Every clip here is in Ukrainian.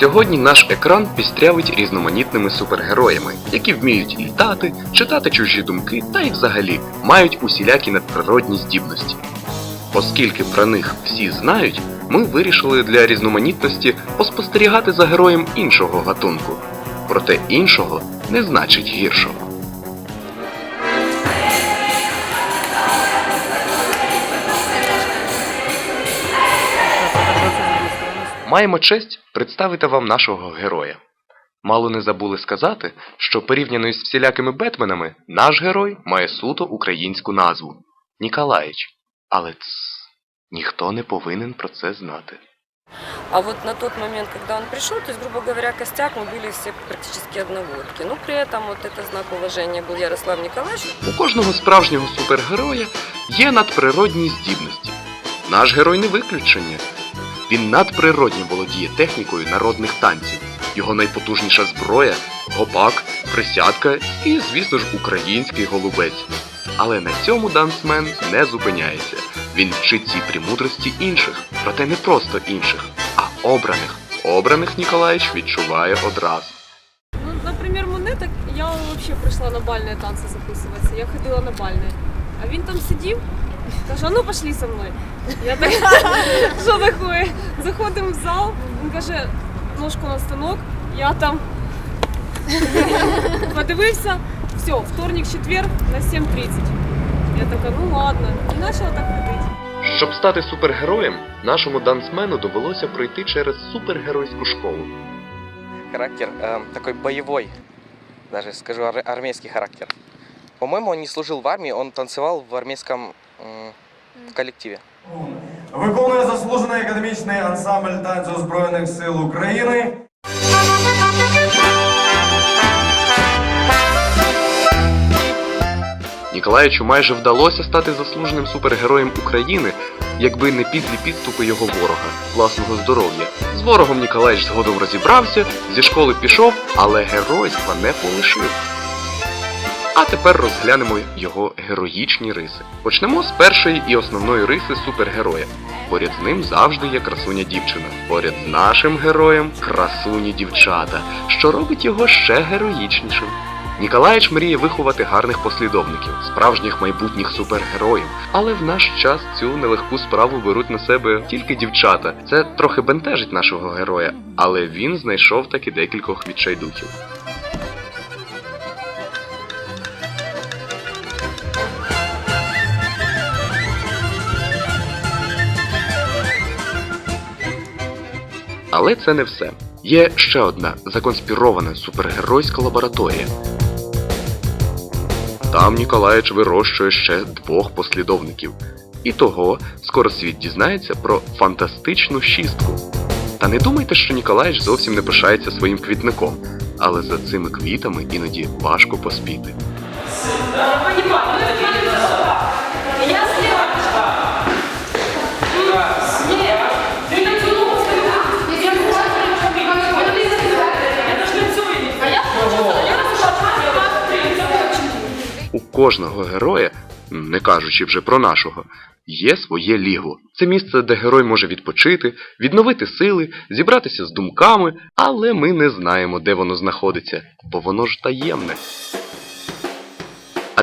Сьогодні наш екран пістрявить різноманітними супергероями, які вміють літати, читати чужі думки та й взагалі мають усілякі надприродні здібності. Оскільки про них всі знають, ми вирішили для різноманітності поспостерігати за героєм іншого гатунку. Проте іншого не значить гіршого. Маємо честь представити вам нашого героя. Мало не забули сказати, що порівняно із всілякими Бетменами, наш герой має суто українську назву Ніколаїч. Але ц, ніхто не повинен про це знати. А вот на тот момент, когда он пришел, то есть, грубо говоря, костяк мы были все практически одногодки. Но при этом вот это знак уважения был Ярослав Николаевич. У кожного справжнього супергероя є надприродні здібності. Наш герой не виключення. Він надприродньо володіє технікою народних танців. Його найпотужніша зброя гопак, присядка і, звісно ж, український голубець. Але на цьому дансмен не зупиняється. Він вчить цій премудрості інших, проте не просто інших, а обраних. Обраних Ніколаїч відчуває одразу. Ну, наприклад, мене так я взагалі прийшла на бальні танці записуватися. Я ходила на бальні. А він там сидів, каже, а ну пошли со мною. Я так, що таке? Заходимо в зал, він каже, ножку на станок, я там подивився, все, вторник, четвер на 7.30. Я така, ну ладно. І почала так ходити. Щоб стати супергероєм, нашому дансмену довелося пройти через супергеройську школу. характер э, такой боевой, даже скажу ар- армейский характер. По-моему, он не служил в армии, он танцевал в армейском м, коллективе. Виконує заслужений академічний ансамбль танцю Збройних сил України. Ніколаєчу майже вдалося стати заслуженим супергероєм України, якби не підлі підступи його ворога, власного здоров'я. З ворогом Ніколаєч згодом розібрався, зі школи пішов, але геройства не полишив. А тепер розглянемо його героїчні риси. Почнемо з першої і основної риси супергероя. Поряд з ним завжди є красуня дівчина. Поряд з нашим героєм красуні дівчата, що робить його ще героїчнішим. Ніколаєч мріє виховати гарних послідовників, справжніх майбутніх супергероїв. Але в наш час цю нелегку справу беруть на себе тільки дівчата. Це трохи бентежить нашого героя, але він знайшов таки декількох відчайдухів. Але це не все. Є ще одна законспірована супергеройська лабораторія. Там Ніколаєч вирощує ще двох послідовників. І того скоро світ дізнається про фантастичну шістку. Та не думайте, що Ніколаєч зовсім не пишається своїм квітником, але за цими квітами іноді важко поспіти. Кожного героя, не кажучи вже про нашого, є своє лігво. Це місце, де герой може відпочити, відновити сили, зібратися з думками, але ми не знаємо, де воно знаходиться, бо воно ж таємне.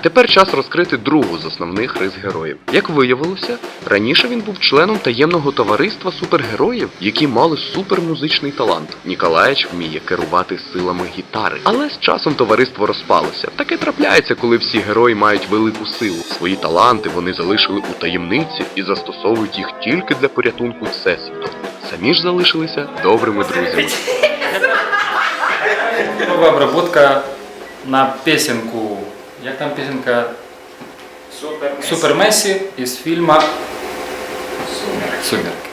Тепер час розкрити другу з основних рис героїв. Як виявилося, раніше він був членом таємного товариства супергероїв, які мали супермузичний талант. Ніколаєч вміє керувати силами гітари. Але з часом товариство розпалося. Таке трапляється, коли всі герої мають велику силу. Свої таланти вони залишили у таємниці і застосовують їх тільки для порятунку всесвіту. Самі ж залишилися добрими друзями. Новая обработка на песенку. Як там песенка? Супер Месі із фільму Сумерки.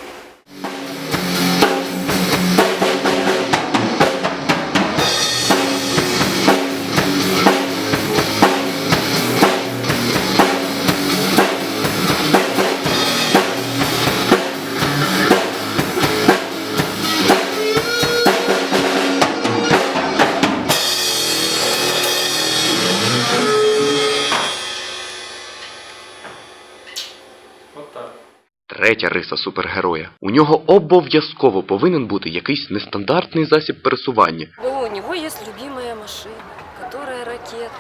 Третя риса супергероя. У нього обов'язково повинен бути якийсь нестандартний засіб пересування, Ну, у него есть любимая машина, которая ракета.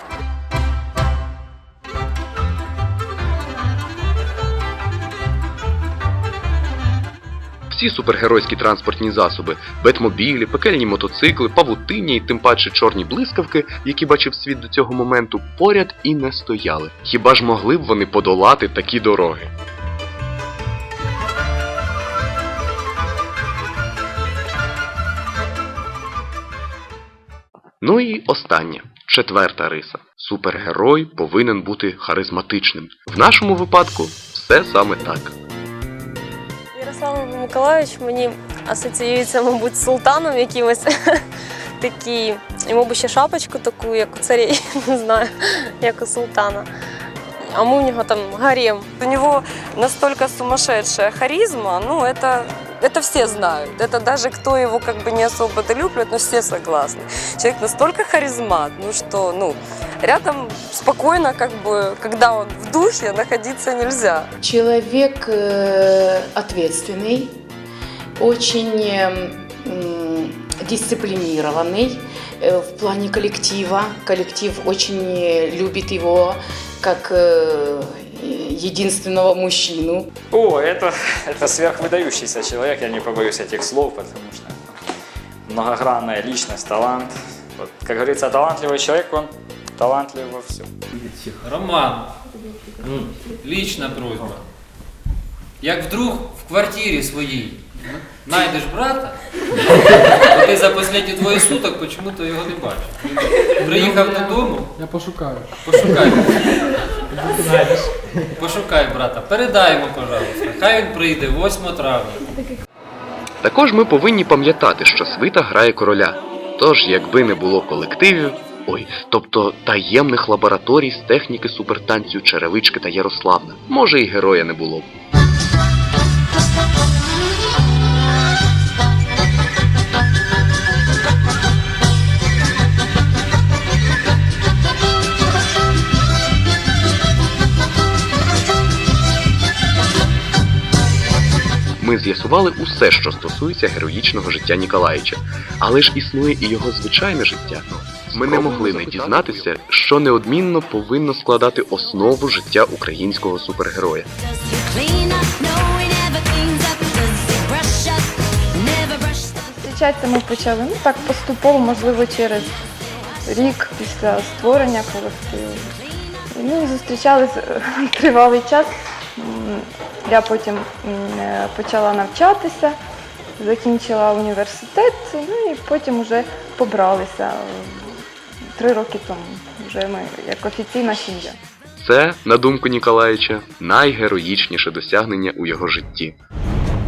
Всі супергеройські транспортні засоби, бетмобілі, пекельні мотоцикли, павутиння і тим паче чорні блискавки, які бачив світ до цього моменту, поряд і не стояли. Хіба ж могли б вони подолати такі дороги? Ну і останнє, четверта риса. Супергерой повинен бути харизматичним. В нашому випадку все саме так. Ярослав Миколаївич мені асоціюється, мабуть, з султаном якимось. Такий, йому би ще шапочку таку, як у царей, не знаю, як у султана. А ми у нього там гарем. У него настолько сумасшедшая харизма, ну это, это все знают. Это даже кто его как бы не особо-то но все согласны. Человек настолько харизмат, ну что, ну, рядом спокойно, как бы, когда он в духе, находиться нельзя. Человек э, ответственный, очень э, м, дисциплинированный э, в плане коллектива. Коллектив очень э, любит его как единственного мужчину. О, это, это сверхвыдающийся человек, я не побоюсь этих слов, потому что многогранная личность, талант. Вот, как говорится, талантливый человек, он талантлив во всем. Роман, лічна просьба. Як вдруг в квартирі своїй знайдеш брата, то ти за останні двоє суток почему-то його не бачив. Він Приїхав додому. Я пошукаю. Пошукай. Пошукай брата. Передай йому, пожалуйста. Хай він прийде 8 травня. Також ми повинні пам'ятати, що свита грає короля. Тож, якби не було колективів, ой, тобто таємних лабораторій з техніки супертанцю Черевички та Ярославна, може і героя не було б. Ми з'ясували усе, що стосується героїчного життя Ніколаїча, але ж існує і його звичайне життя. Ми не могли не дізнатися, що неодмінно повинно складати основу життя українського супергероя. Зустрічатися ми почали ну, так поступово, можливо, через рік після створення колективу. Ну і зустрічались е, тривалий час. Я потім е, почала навчатися, закінчила університет, ну і потім вже побралися. Три роки тому вже ми як офіційна сім'я. Це, на думку Ніколаїча, найгероїчніше досягнення у його житті.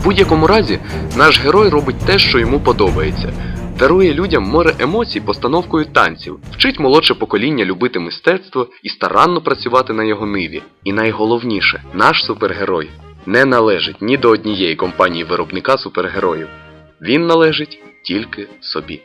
В будь-якому разі, наш герой робить те, що йому подобається. Дарує людям море емоцій постановкою танців, вчить молодше покоління любити мистецтво і старанно працювати на його ниві. І найголовніше, наш супергерой не належить ні до однієї компанії виробника супергероїв. Він належить тільки собі.